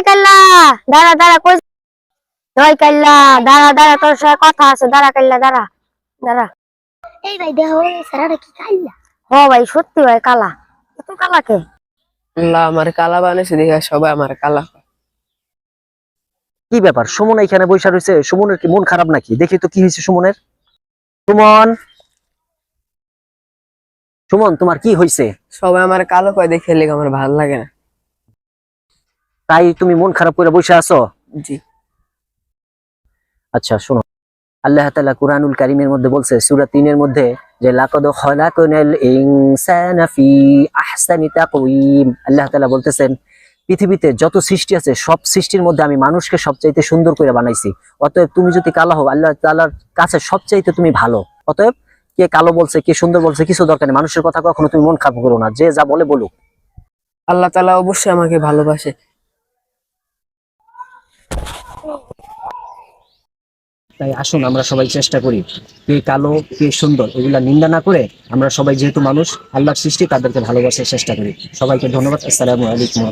এই কাল্লা দাঁড়া দাঁড়া কই ওই কাল্লা দাঁড়া দাঁড়া তোর সাথে কথা আছে দাঁড়া কাল্লা দাঁড়া দাঁড়া। এই ভাই দেখো সারাটা কি খাইলা হ ভাই সত্যি ভাই কালা। এত কালা কে? আল্লাহ আমার কালা বানাইছে দেখে সবাই আমার কালা। কি ব্যাপার? সুমন এখানে বসে রয়েছে সুমনের কি মন খারাপ নাকি? দেখি তো কি হয়েছে সুমনের। সুমন! সুমন তোমার কি হয়েছে? সবাই আমার কালো কয় দেখে লেগে আমার ভালো লাগে না? তাই তুমি মন খারাপ করে বসে আছো? জি। আচ্ছা শোনো। আল্লাহ তাআলা কুরআনুল কারীমের মধ্যে বলছে সূরা 3 এর মধ্যে যে লাকাদ খালাকনাল ইনসানা ফি আহসানি তাকওয়িম। আল্লাহ তাআলা বলতেছেন পৃথিবীতে যত সৃষ্টি আছে সব সৃষ্টির মধ্যে আমি মানুষকে সবচাইতে সুন্দর করে বানাইছি। অতএব তুমি যদি কালো হও আল্লাহ তাআলার কাছে সবচাইতে তুমি ভালো। অতএব কে কালো বলছে কে সুন্দর বলছে কিছু দরকার নেই। মানুষের কথা কখনো তুমি মন খারাপ করো না যে যা বলে বলুক। আল্লাহ তালা অবশ্যই আমাকে ভালোবাসে। তাই আসুন, আমরা সবাই চেষ্টা করি। কে কালো, কে সুন্দর, এগুলা নিন্দা না করে আমরা সবাই যেহেতু মানুষ, আল্লাহর সৃষ্টি তাদেরকে ভালোবাসার চেষ্টা করি। সবাইকে ধন্যবাদ। আসসালামু আলাইকুম